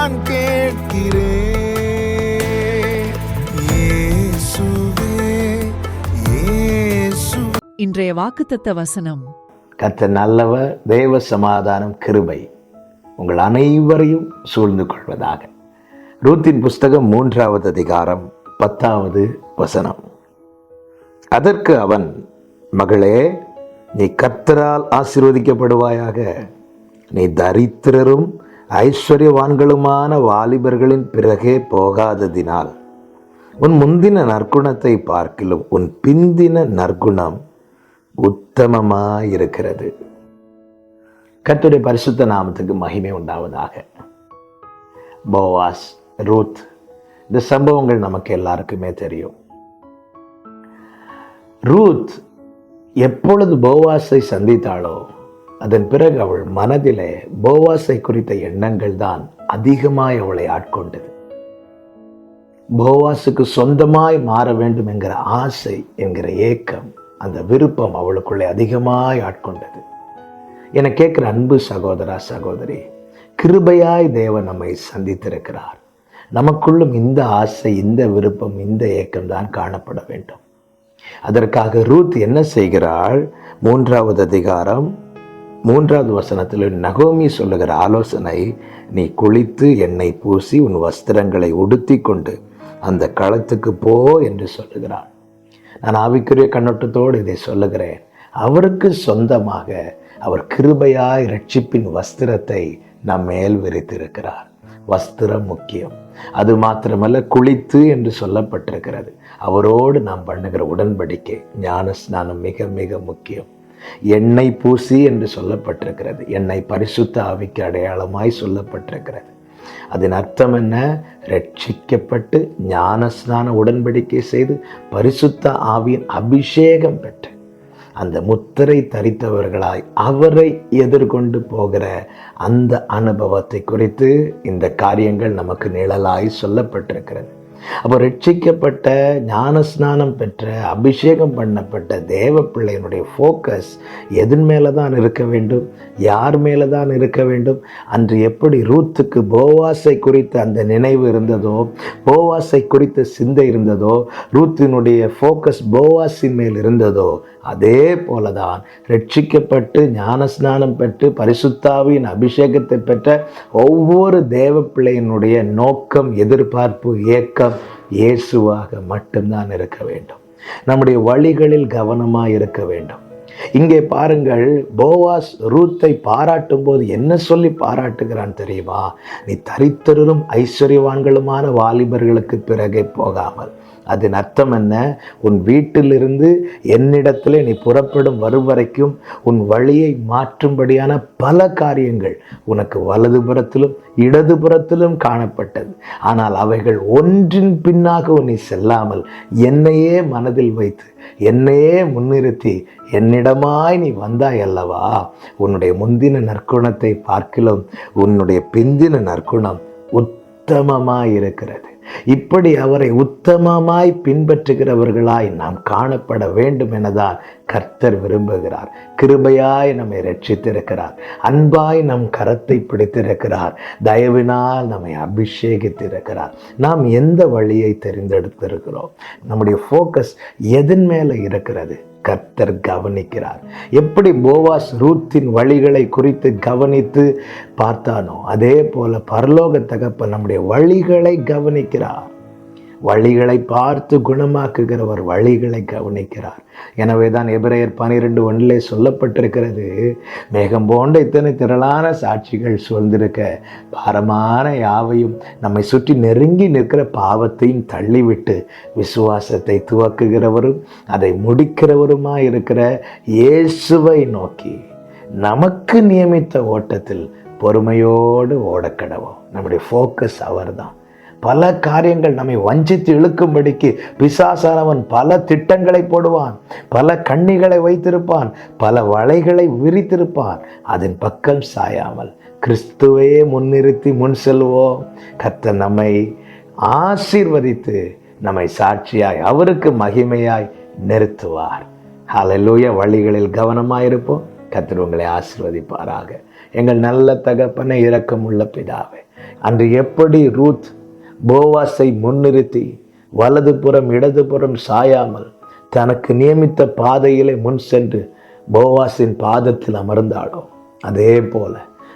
தான் கேட்கிறேன். இன்றைய வாக்குத்தத்த வசனம். கர்த்தர் நல்லவர் தேவ சமாதானம் கிருபை உங்கள் அனைவரையும் சூழ்ந்து கொள்வதாக. ரூத்தின் புஸ்தகம் மூன்றாவது அதிகாரம் பத்தாவது வசனம். அதற்கு அவன் மகளே நீ கர்த்தரால் ஆசீர்வதிக்கப்படுவாயாக. நீ தரித்திரரும் ஐஸ்வர்யவான்களுமான வாலிபர்களின் பிறகே போகாததினால் உன் முந்தின நற்குணத்தை பார்க்கிலும் உன் பிந்தின நற்குணம் உத்தமமாயிருக்கிறது. கத்துடைய பரிசுத்த நாமத்துக்கு மகிமை உண்டாவதாக. போவாஸ் ரூத் இந்த சம்பவங்கள் நமக்கு எல்லாருக்குமே தெரியும். ரூத் எப்பொழுது போவாஸை சந்தித்தாளோ அதன் பிறகு அவள் மனதிலே போவாஸை குறித்த எண்ணங்கள் தான் அதிகமாய் அவளை ஆட்கொண்டது. போவாஸுக்கு சொந்தமாய் மாற வேண்டும் என்கிற ஆசை என்கிற ஏக்கம் அந்த விருப்பம் அவளுக்குள்ளே அதிகமாய் ஆட்கொண்டது. என கேட்கிற அன்பு சகோதரா சகோதரி கிருபையாய் தேவன் நம்மை சந்தித்திருக்கிறார். நமக்குள்ளும் இந்த ஆசை இந்த விருப்பம் இந்த ஏக்கம் தான் காணப்பட வேண்டும். அதற்காக ரூத் என்ன செய்கிறாள்? மூன்றாவது அதிகாரம் மூன்றாவது வசனத்தில் நகோமி சொல்லுகிற ஆலோசனை நீ குளித்து எண்ணெய் பூசி உன் வஸ்திரங்களை உடுத்தி கொண்டு அந்த களத்துக்கு போ என்று சொல்லுகிறாள். நான் ஆவிக்குரிய கண்ணோட்டத்தோடு இதை சொல்லுகிறேன். அவருக்கு சொந்தமாக அவர் கிருபையாய் ரட்சிப்பின் வஸ்திரத்தை நம் மேல் விரித்திருக்கிறார். வஸ்திரம் முக்கியம். அது மாத்திரமல்ல குளித்து என்று சொல்லப்பட்டிருக்கிறது. அவரோடு நாம் பண்ணுகிற உடன்படிக்கை ஞான ஸ்நானம் மிக மிக முக்கியம். எண்ணெய் பூசி என்று சொல்லப்பட்டிருக்கிறது. எண்ணெய் பரிசுத்த ஆவிக்கு அடையாளமாய் சொல்லப்பட்டிருக்கிறது. அதன் அர்த்தம் என்ன? ரட்சிக்கப்பட்டு ஞானஸ்நான உடன்படிக்கை செய்து பரிசுத்த ஆவியின் அபிஷேகம் பெற்று அந்த முத்திரை தரித்தவர்களாய் அவரை எதிர்கொண்டு போகிற அந்த அனுபவத்தை குறித்து இந்த காரியங்கள் நமக்கு நிழலாய் சொல்லப்பட்டிருக்கிறது. அப்போ ரட்சிக்கப்பட்ட ஞானஸ்நானம் பெற்ற அபிஷேகம் பண்ணப்பட்ட தேவ பிள்ளையினுடைய ஃபோக்கஸ் எதன் மேலே தான் இருக்க வேண்டும்? யார் மேலே தான் இருக்க வேண்டும்? அன்று எப்படி ரூத்துக்கு போவாசை குறித்த அந்த நினைவு இருந்ததோ போவாசை குறித்த சிந்தை இருந்ததோ ரூத்தினுடைய ஃபோக்கஸ் போவாசின் மேல் இருந்ததோ அதே போலதான் ரட்சிக்கப்பட்டு ஞானஸ்நானம் பெற்று பரிசுத்தாவின் அபிஷேகத்தை பெற்ற ஒவ்வொரு தேவ பிள்ளையினுடைய நோக்கம் எதிர்பார்ப்பு ஏக்கம் இயேசுவாக மட்டும்தான் இருக்க வேண்டும். நம்முடைய வழிகளில் கவனமாக இருக்க வேண்டும். இங்கே பாருங்கள் போவாஸ் ரூத்தை பாராட்டும் போது என்ன சொல்லி பாராட்டுகிறான் தெரியுமா? நீ தரித்திரரும் ஐஸ்வர்யவான்களுமான வாலிபர்களுக்கு பிறகே போகாமல் அதன் அர்த்தம் என்ன? உன் வீட்டிலிருந்து என்னிடத்திலே நீ புறப்படும் வரும் வரைக்கும் உன் வழியை மாற்றும்படியான பல காரியங்கள் உனக்கு வலதுபுறத்திலும் இடதுபுறத்திலும் காணப்பட்டது. ஆனால் அவைகள் ஒன்றின் பின்னாக உன்னை செல்லாமல் என்னையே மனதில் வைத்து என்னையே முன்னிறுத்தி என்னிடமாய் நீ வந்தாய் அல்லவா? உன்னுடைய முந்தின நற்குணத்தை பார்க்கிலும் உன்னுடைய பிந்தின நற்குணம் உத்தமமாக இருக்கிறது இப்படி அவரை உத்தமமாய் பின்பற்றுகிறவர்களாய் நாம் காணப்பட வேண்டும் எனதான் கர்த்தர் விரும்புகிறார். கிருபையாய் நம்மை ரட்சித்திருக்கிறார். அன்பாய் நம் கரத்தை பிடித்திருக்கிறார். தயவினால் நம்மை அபிஷேகித்திருக்கிறார். நாம் எந்த வழியை தெரிந்தெடுத்திருக்கிறோம்? நம்முடைய ஃபோக்கஸ் எதன் மேலே இருக்கிறது? கர்த்தர் கவனிக்கிறார். எப்படி போவாஸ் ரூத்தின் வழிகளை குறித்து கவனித்து பார்த்தானோ அதே போல பரலோக தகப்ப நம்முடைய வழிகளை கவனிக்கிறார். வழிகளை பார்த்து குணமாக்குகிறவர் வழிகளை கவனிக்கிறார். எனவே தான் எபிரேயர் பனிரெண்டு ஒன்றிலே சொல்லப்பட்டிருக்கிறது மேகம் போன்ற இத்தனை திரளான சாட்சிகள் சூழ்ந்திருக்க பாரமான யாவையும் நம்மை சுற்றி நெருங்கி நிற்கிற பாவத்தையும் தள்ளிவிட்டு விசுவாசத்தை துவக்குகிறவரும் அதை முடிக்கிறவருமாய் இருக்கிற இயேசுவை நோக்கி நமக்கு நியமித்த ஓட்டத்தில் பொறுமையோடு ஓடக்கடவோம். நம்முடைய ஃபோக்கஸ் அவர்தான். பல காரியங்கள் நம்மை வஞ்சித்து இழுக்கும்படிக்கு பிசாசானவன் பல திட்டங்களை போடுவான். பல கண்ணிகளை வைத்திருப்பான். பல வலைகளை விரித்திருப்பான். அதன் பக்கம் சாயாமல் கிறிஸ்துவையே முன்னிறுத்தி முன் செல்வோம். கத்த நம்மை ஆசீர்வதித்து நம்மை சாட்சியாய் அவருக்கு மகிமையாய் நிறுத்துவார். அலலூய வழிகளில் கவனமாயிருப்போம். கர்த்தர் உங்களை ஆசிர்வதிப்பாராக. எங்கள் நல்ல தகப்பனை இரக்கமுள்ள பிதாவே அன்று எப்படி ரூத் போவாஸை முன்னிறுத்தி வலதுபுறம் இடதுபுறம் சாயாமல் தனக்கு நியமித்த பாதையிலே முன் சென்று போவாஸின் பாதத்தில் அமர்ந்தாளோ. அதே போல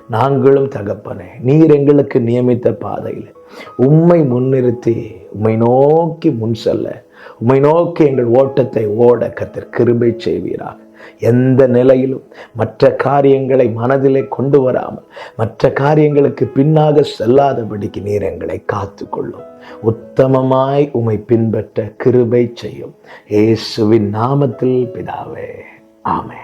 நாங்களும் தகப்பனே நீர் எங்களுக்கு நியமித்த பாதையில் உம்மை முன்னிறுத்தி உம்மை நோக்கி முன் செல்ல உம்மை நோக்கி எங்கள் ஓட்டத்தை ஓட கத்தர் கிருபை செய்வீராக. எந்த நிலையிலும் மற்ற காரியங்களை மனதிலே கொண்டு வராமல் மற்ற காரியங்களுக்கு பின்னாக செல்லாதபடிக்கு நீர் எங்களை காத்து கொள்ளும் உத்தமமாய் உமை பின்பற்ற கிருபை செய்யும். இயேசுவின் நாமத்தில் பிதாவே. ஆமே